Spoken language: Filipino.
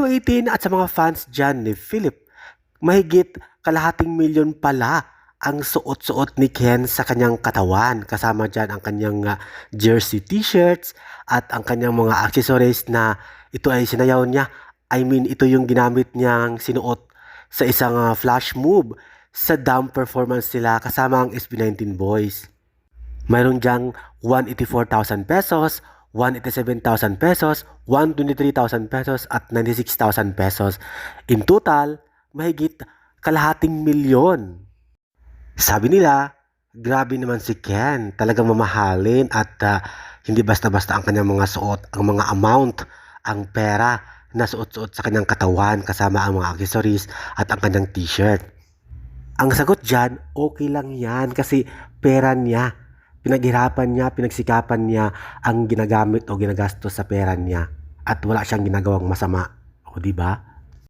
Gamitin at sa mga fans dyan ni Philip, mahigit kalahating milyon pala ang suot-suot ni Ken sa kanyang katawan. Kasama dyan ang kanyang ah, jersey t-shirts at ang kanyang mga accessories na ito ay sinayaw niya. I mean, ito yung ginamit niyang sinuot sa isang ah, flash move sa dam performance nila kasama ang SB19 Boys. Mayroon diyang 184,000 pesos, 187,000 pesos, 123,000 pesos at 96,000 pesos. In total, mahigit kalahating milyon. Sabi nila, grabe naman si Ken. Talagang mamahalin at ah, hindi basta-basta ang kanyang mga suot, ang mga amount, ang pera na suot-suot sa kanyang katawan kasama ang mga accessories at ang kanyang t-shirt. Ang sagot dyan, okay lang yan kasi pera niya. Pinaghirapan niya, pinagsikapan niya ang ginagamit o ginagastos sa pera niya at wala siyang ginagawang masama. O di ba?